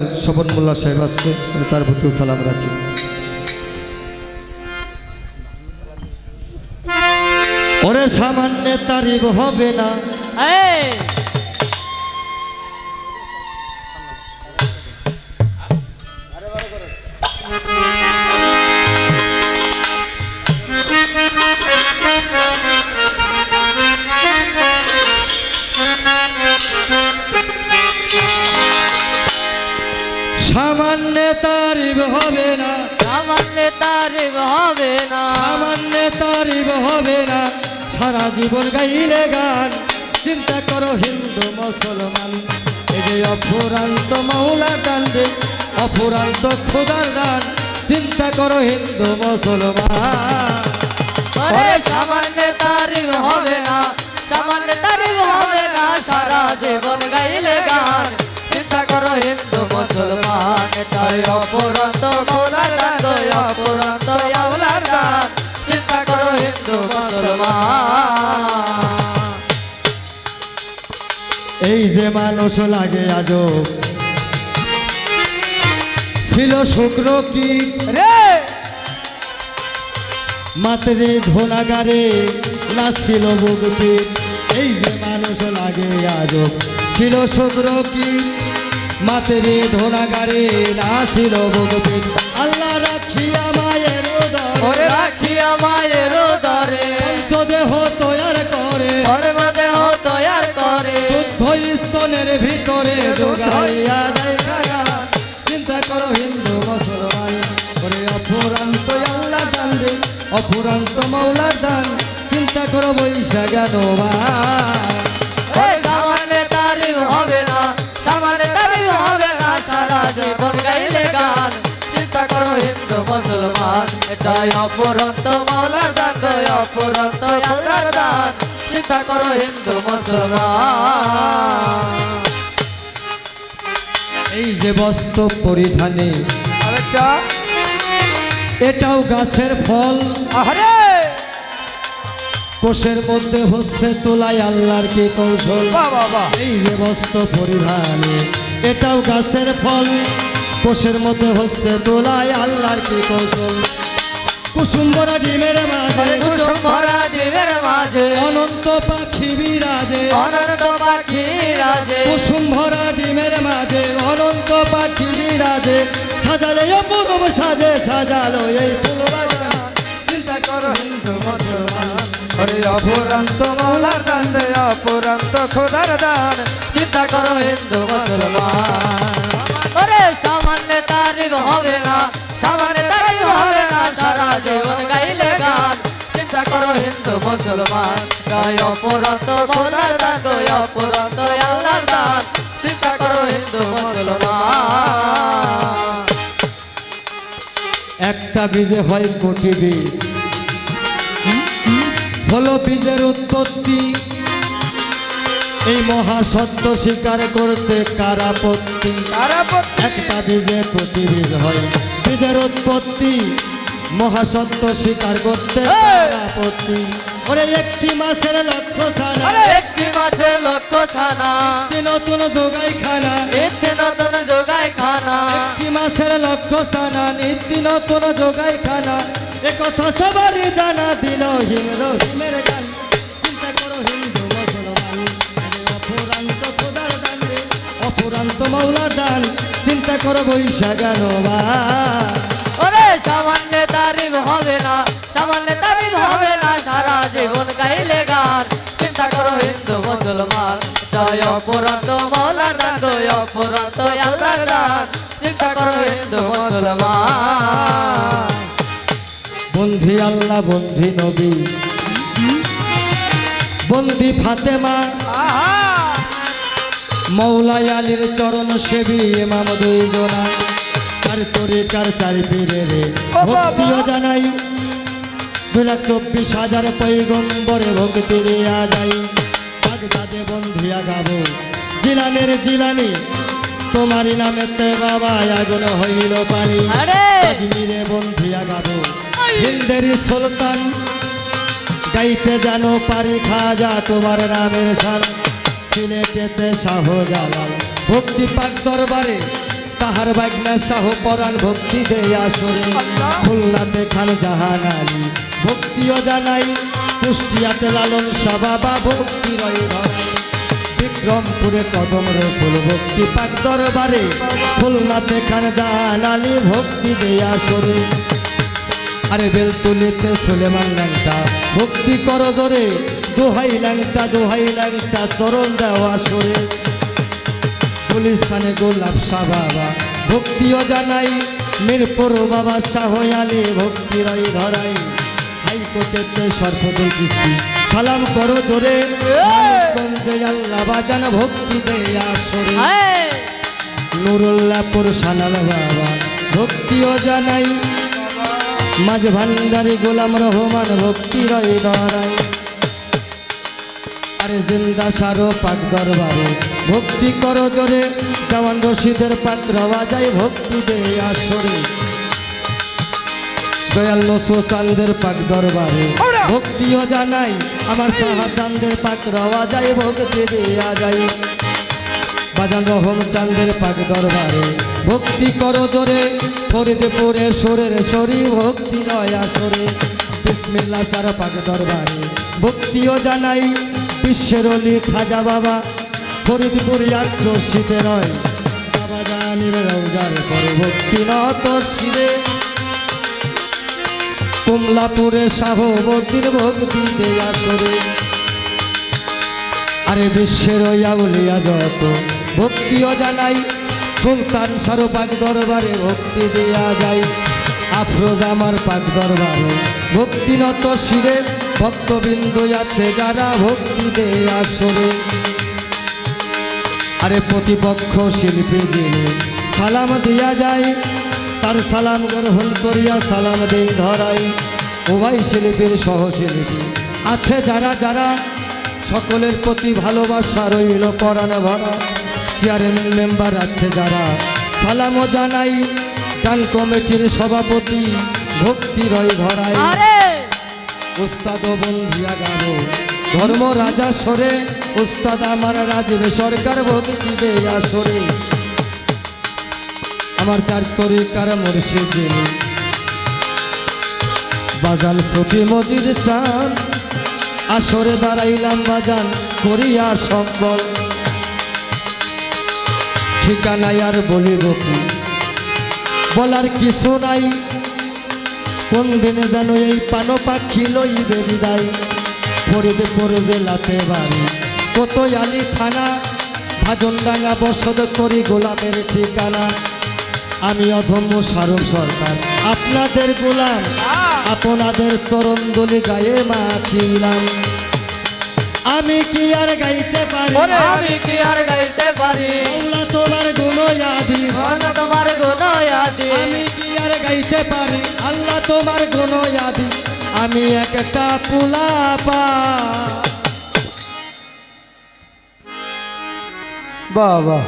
স্বপন মোল্লা সাহেব আসছে আমি তার প্রতিও সালাম রাখি। ওরে সামান্য তারিফ হবে না। তারিফ হবে না। সামান্য তারিফ হবে না। সামান্য তারিফ হবে না। সারা জীবন গাইলে গান। চিন্তা করো হিন্দু মুসলমান। এই যে অফুরান্ত মৌলার দান যে অফুরান্ত খোদার দান চিন্তা করো হিন্দু মুসলমান। সামান্য তারিফ হবে না। সামান্য তারিফ হবে না। সারা জীবন গাইলে গান। চিন্তা করো হিন্দু মুসলমান এটাই দান আওলার দান চিন্তা করো হিন্দু মুসলমান। এই যে মানুষ লাগে আজ ছিল শুক্র কীট রে! মাতরে ধনাগারে না ছিল বুকপিট এই যে মানুষ লাগে আজ ছিল শুক্র কীট মাতরে ধনাগারে না ছিল বুকপিট আল্লাহ রাখিয়া মায়ের ওরে রাখিয়া মায়ের দরে পঞ্চদেহ তৈয়ার করে। দেহ তৈয়ার করে। বুদ্ধ স্তনের ভিতরে যোগাইয়া দেয় কারা। চিন্তা করো হিন্দু মুসলমান। ওরে অপুরান্ত আল্লাহ দান রে অপুরান্ত মৌলার দান। চিন্তা করো বৈশাখ হবে জীবন গাইলে গান। চিন্তা করো হিন্দু মুসলমান এটাই অপরন্ত মৌলার দান দই অপরন্ত আল্লাহর দান। চিন্তা করো হিন্দু মুসলমান। এই যে বস্ত্র পরিধানে আরেকটা এটাও গাছের ফল। আরে কোষের মধ্যে হচ্ছে তোলাই আল্লাহর কি কৌশল বাবা এই যে বস্ত্র পরিধানে এটাও গাছের ফল। কোষের মতো হচ্ছে তোলাই আল্লাহর কি কৌশল। কুসুম ভরা ডিমের মাঝে কুসুম ভরা জীবের মাঝে। অনন্ত পাখি বিরাজে। অনন্ত পাখি রাজে কুসুম ভরা ডিমের মাঝে অনন্ত পাখি বিরাজে। সাজালে অপূর্ব সাজে সাজালো এই ফুল চিন্তা করো হিন্দু মুসলমান। হরে অপুরান্ত মৌলার দান রে অপুরান্ত খোদার দান। চিন্তা করো হিন্দু মুসলমান। ওরে সামান্য তারিফ হবে না। সামান্য তারিফ হবে না সারা জীবন গাইলে গান। চিন্তা করো হিন্দু মুসলমান। গায় অপরন্ত মৌলার দান গয় অপরন্ত আল্লাহর দান। চিন্তা করো হিন্দু মুসলমান। একটা বীজে হয় কোটি বীজ। হলো বীজের উৎপত্তি। এই মহাসত্য স্বীকার করতে কারাপত্তি। একটা বীজে প্রতিবিধ হয়। বীজের উৎপত্তি মহাসত্য স্বীকার করতে কারাপত্তি। ওরে একটি মাসের লক্ষ্য ছাড়া একটি মাছের লক্ষ্য ছানা। নতুন যোগাই খানা নিত্য নতুন যোগায় খানা একটি মাসের লক্ষ্য ছানা নিত্য নতুন যোগাই খানা এ কথা সবারই জানা দিন হিমর হিমের গান। চিন্তা করো হিন্দু মুসলমান আরে অপুরান্ত খোদার দান রে অপুরান্ত মৌলার দান। চিন্তা করো ওরে সামান্য তারিফ হবে না সামান্য তারিফ হবে না সারা জীবন গাইলে গান। চিন্তা করো হিন্দু মুসলমান জয় অপরন্ত দান জয় অপরন্ত দান। চিন্তা করো হিন্দু মুসলমান। বন্ধি আল্লাহ বন্ধি নবী। বন্দি ফাতেমা। মৌলাই আলীর চরণ সেবী দুইজনা। চার তরিকার চার পীরে রে? ভক্তিও জানাই। দুই লাখ চব্বিশ হাজার পৈগম্বরে ভক্তি দিয়া যাই। বাগদাদে বন্ধিয়া গাবো জিলানের জিলানি তোমারই নামে তে বাবা আগুন হইল পানি। আরে! আজমিরে বন্ধিয়া গাবো হিন্দেরি সুলতান গাইতে জানো পারি খাজা তোমার নামের সান সিলেটেতে শাহজালাল ভক্তি পাক দরবারে তাহার বাগনা শাহ পরাণ ভক্তি দেয় আসরে। খুলনাতে খান জাহান আলী, ভক্তিও জানাই। কুষ্টিয়াতে লালন সাবাবা ভক্তি রয় বিক্রমপুরে কদম রসুল ভক্তি পাক দরবারে। খুলনাতে খান জাহান আলী, ভক্তি দেয় আসরে আরে বেলতুলিতে সুলেমান ল্যাংটা, ভক্তি কর ধরে দোহাই ল্যাংটা দোহাই ল্যাংটা, চরণ দেওয়া সরে গুলিস্তানে গোলাপ শাহ বাবা। ভক্তিও জানাই মিরপুর বাবা শাহ আলী ভক্তি রই ধরাই। হাইকোর্টেতে সর্বদল কৃষ্টি সালাম করো জোরে। আল্লাহ বাজান ভক্তি দেয়া সরে নুরুল্লাপুর সানাল বাবা। ভক্তিও জানাই মাঝ ভান্ডারি গোলাম রহমান ভক্তি রয় দরাই আরে জিন্দা সারো পাক দরবারে। ভক্তি করো জোরে দেওয়ান রশিদের পাক রওয়া যায় ভক্তি দে আসরে। দয়াল নসু চান্দের পাক দরবারে ভক্তিও জানাই আমার সাহা চান্দের পাক রওয়া যায় ভক্তি দেয়া যায়। বাজান রহম চান্দের পাক দরবারে ভক্তি করো জোরে ফরিদপুরে সোরের সরি ভক্তি নয় আসরে। বিসমিল্লা সার পাক দরবারে ভক্তিও জানাই বিশ্বের অলি খাজা বাবা ফরিদপুর আর রশিদে নয়। বাবা জানির রৌজার পরে ভক্তি নত শিরে কমলাপুরে শাহবতীর ভক্তি দেয়া সরে আরে বিশ্বের ইয়াউলিয়া যত ভক্তিও জানাই সুলতান সারো পাক দরবারে ভক্তি দেয়া যায় আফরোজ আমার পাক দরবারে ভক্তি নত শিরে ভক্তবিন্দু আছে যারা ভক্তি দেয়া সরে আরে প্রতিপক্ষ শিল্পী যিনি সালাম দিয়া যায় তার সালাম গ্রহণ করিয়া সালাম দেই ধরাই। উভয় শিল্পীর সহশিল্পী। আছে যারা যারা সকলের প্রতি ভালোবাসা রইল পরাণ ভরা। চেয়ারম্যান মেম্বার আছে যারা সালামও জানাই। গান কমিটির সভাপতি ভক্তি রয় ধরাই। উস্তাদ বন্ধিয়া গাবো ধর্ম রাজা সরে, উস্তাদ আমার রাজবে সরকার ভক্তি দেয়া সরে। আমার চার তরিকার মুর্শিদ। বাজান সফি মজিদ চান, আসরে দাঁড়াইলাম বাজান করিয়া সম্বল। ঠিকানায় আর বলিব কি? বলার কিছু নাই। কোন দিনে যেন এই পানো পাখি লইবে বিদায়। ফরিদপুর জেলাতে বাড়ি। কত আলি থানা ভাজনডাঙ্গা বসত করি গোলামের ঠিকানা। আমি অধম্য সারম সরকার। আপনাদের গোলাম আপনাদের চরণ দলি গায়ে মাখিলাম। আমি কি আর গাইতে পারি? আমি কি আর গাইতে পারি? মৌলা তোমার গুণ আদি মন তোমার গুণ আদি আমি কি আর গাইতে পারি? আল্লাহ তোমার গুণ আদি আমি একটা পুলাপা বাহ বাহ।